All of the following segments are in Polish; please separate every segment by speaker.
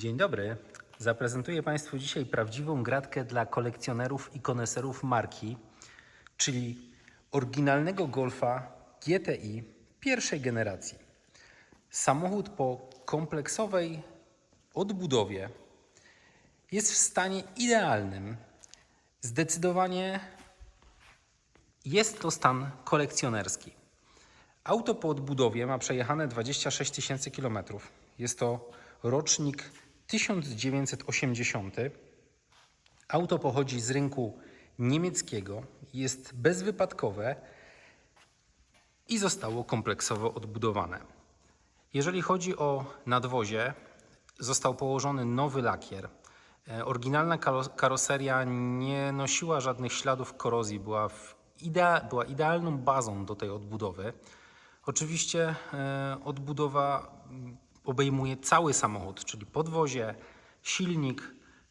Speaker 1: Dzień dobry. Zaprezentuję Państwu dzisiaj prawdziwą gratkę dla kolekcjonerów i koneserów marki, czyli oryginalnego Golfa GTI pierwszej generacji. Samochód po kompleksowej odbudowie jest w stanie idealnym. Zdecydowanie jest to stan kolekcjonerski. Auto po odbudowie ma przejechane 26 tysięcy kilometrów. Jest to rocznik 1980. Auto pochodzi z rynku niemieckiego, jest bezwypadkowe i zostało kompleksowo odbudowane. Jeżeli chodzi o nadwozie, został położony nowy lakier. E, Oryginalna karo- karoseria nie nosiła żadnych śladów korozji, była, idea, była idealną bazą do tej odbudowy. Oczywiście e, odbudowa obejmuje cały samochód, czyli podwozie, silnik.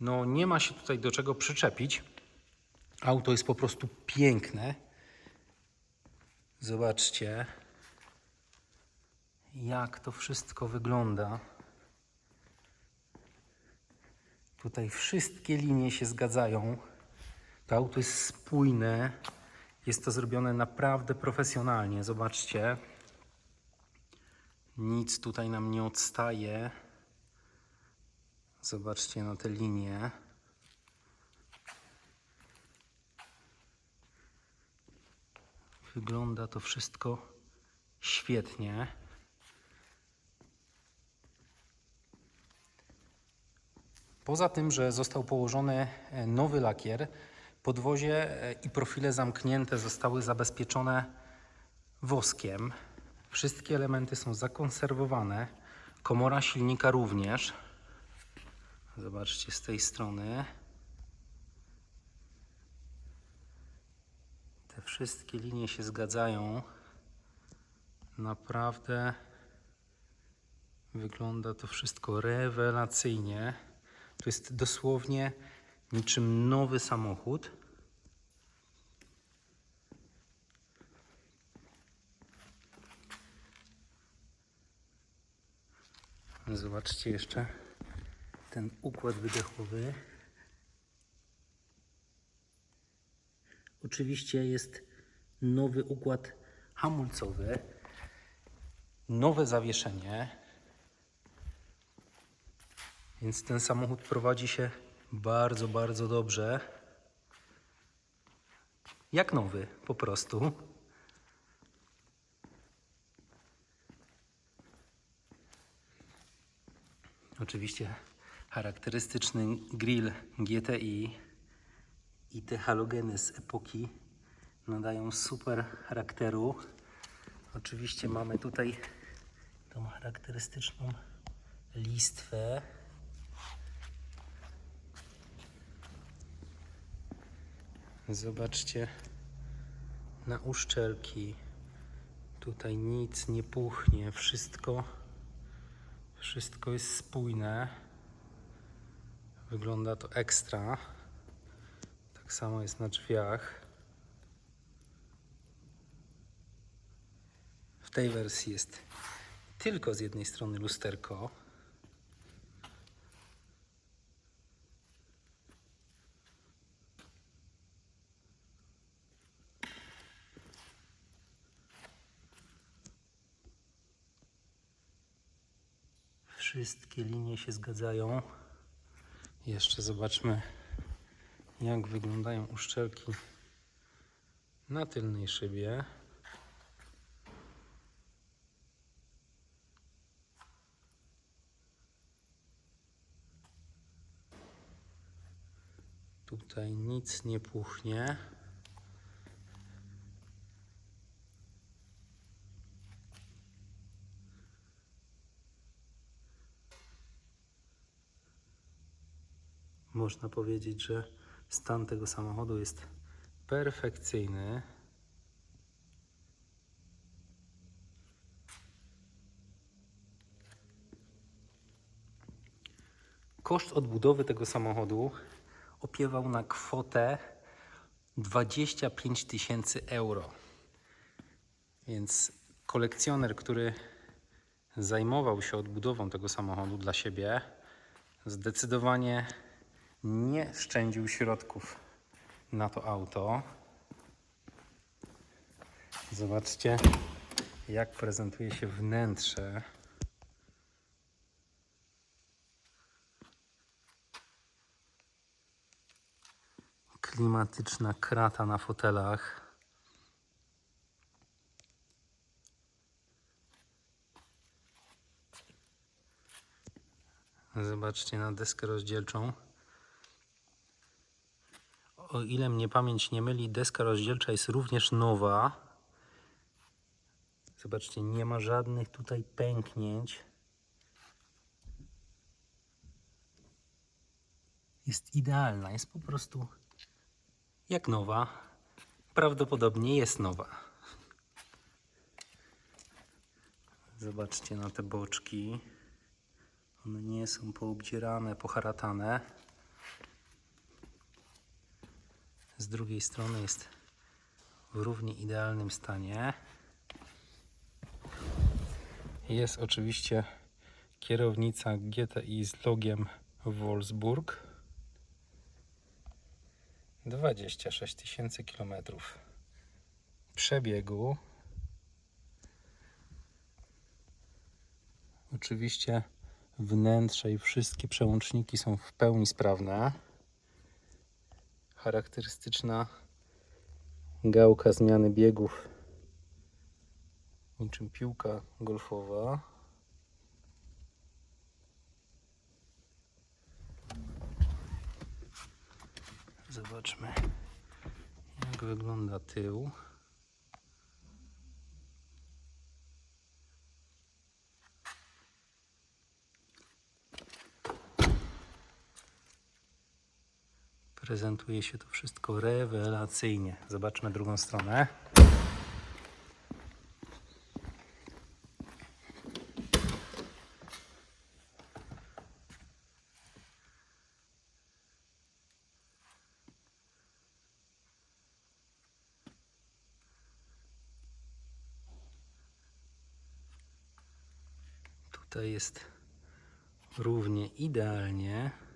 Speaker 1: No nie ma się tutaj do czego przyczepić. Auto jest po prostu piękne. Zobaczcie, jak to wszystko wygląda. Tutaj wszystkie linie się zgadzają. To auto jest spójne. Jest to zrobione naprawdę profesjonalnie. Zobaczcie. Nic tutaj nam nie odstaje. Zobaczcie na te linie. Wygląda to wszystko świetnie. Poza tym, że został położony e, nowy lakier, podwozie e, i profile zamknięte zostały zabezpieczone woskiem. Wszystkie elementy są zakonserwowane. Komora silnika również. Zobaczcie z tej strony. Te wszystkie linie się zgadzają. Naprawdę wygląda to wszystko rewelacyjnie. To jest dosłownie niczym nowy samochód. Zobaczcie jeszcze ten układ wydechowy. Oczywiście jest nowy układ hamulcowy, nowe zawieszenie, więc ten samochód prowadzi się bardzo, bardzo dobrze. Jak nowy, po prostu. Oczywiście charakterystyczny grill GTI i te halogeny z epoki nadają super charakteru. Oczywiście mamy tutaj tą charakterystyczną listwę. Zobaczcie na uszczelki. Tutaj nic nie puchnie, wszystko wszystko jest spójne. Wygląda to ekstra. Tak samo jest na drzwiach. W tej wersji jest tylko z jednej strony lusterko. Wszystkie linie się zgadzają. Jeszcze zobaczmy, jak wyglądają uszczelki na tylnej szybie. Tutaj nic nie puchnie. Można powiedzieć, że stan tego samochodu jest perfekcyjny. Koszt odbudowy tego samochodu opiewał na kwotę 25 tysięcy euro. Więc kolekcjoner, który zajmował się odbudową tego samochodu dla siebie, Zdecydowanie nie szczędził środków na to auto. Zobaczcie, jak prezentuje się wnętrze. Klimatyczna krata na fotelach. Zobaczcie na deskę rozdzielczą. O ile mnie pamięć nie myli, deska rozdzielcza jest również nowa. Zobaczcie, nie ma żadnych tutaj pęknięć. Jest idealna, jest po prostu jak nowa. Prawdopodobnie jest nowa. Zobaczcie na te boczki. One nie są poobdzierane, poharatane. Z drugiej strony jest w równie idealnym stanie. Jest oczywiście kierownica GTI z logiem Wolfsburg. 26 tysięcy kilometrów przebiegu. Oczywiście wnętrze i wszystkie przełączniki są w pełni sprawne. Charakterystyczna gałka zmiany biegów, niczym piłka golfowa. Zobaczmy, jak wygląda tył. Prezentuje się to wszystko rewelacyjnie. Zobaczmy drugą stronę. Tutaj jest równie idealnie.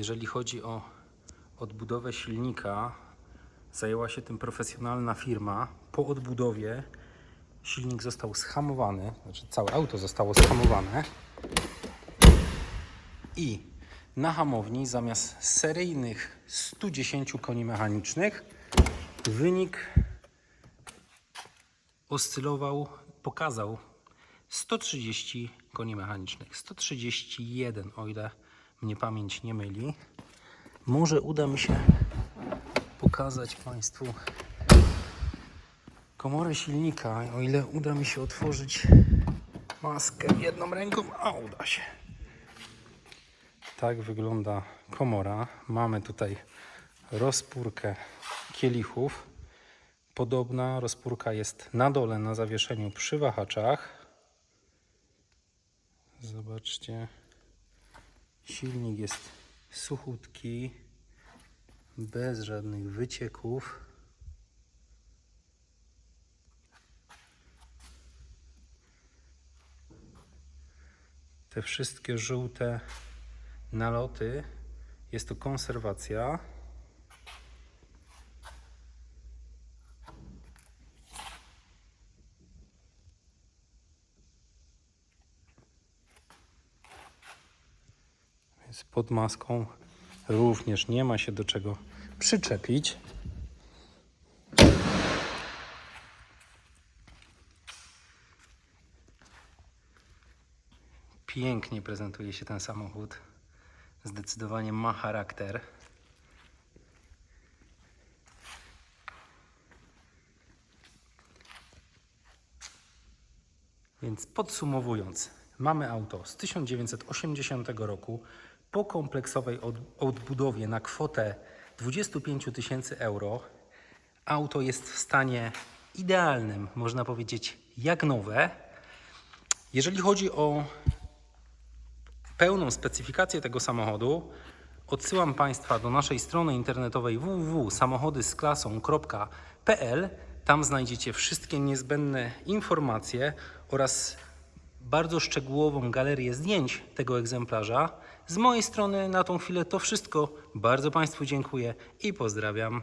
Speaker 1: Jeżeli chodzi o odbudowę silnika, zajęła się tym profesjonalna firma. Po odbudowie silnik został schamowany, znaczy całe auto zostało schamowane i na hamowni zamiast seryjnych 110 koni mechanicznych wynik oscylował, pokazał 130 koni mechanicznych. 131, o ile mnie pamięć nie myli. Może uda mi się pokazać Państwu komorę silnika, o ile uda mi się otworzyć maskę jedną ręką, a uda się. Tak wygląda komora. Mamy tutaj rozpórkę kielichów. Podobna rozpórka jest na dole na zawieszeniu przy wahaczach. Zobaczcie. Silnik jest suchutki, bez żadnych wycieków. Te wszystkie żółte naloty jest to konserwacja. Pod maską również nie ma się do czego przyczepić. Pięknie prezentuje się ten samochód. Zdecydowanie ma charakter. Więc podsumowując, mamy auto z 1980 roku po kompleksowej od, odbudowie na kwotę 25 tysięcy euro. Auto jest w stanie idealnym, można powiedzieć, jak nowe. Jeżeli chodzi o pełną specyfikację tego samochodu, odsyłam Państwa do naszej strony internetowej www.samochodysklasą.pl. Tam znajdziecie wszystkie niezbędne informacje oraz bardzo szczegółową galerię zdjęć tego egzemplarza. Z mojej strony na tą chwilę to wszystko. Bardzo Państwu dziękuję i pozdrawiam.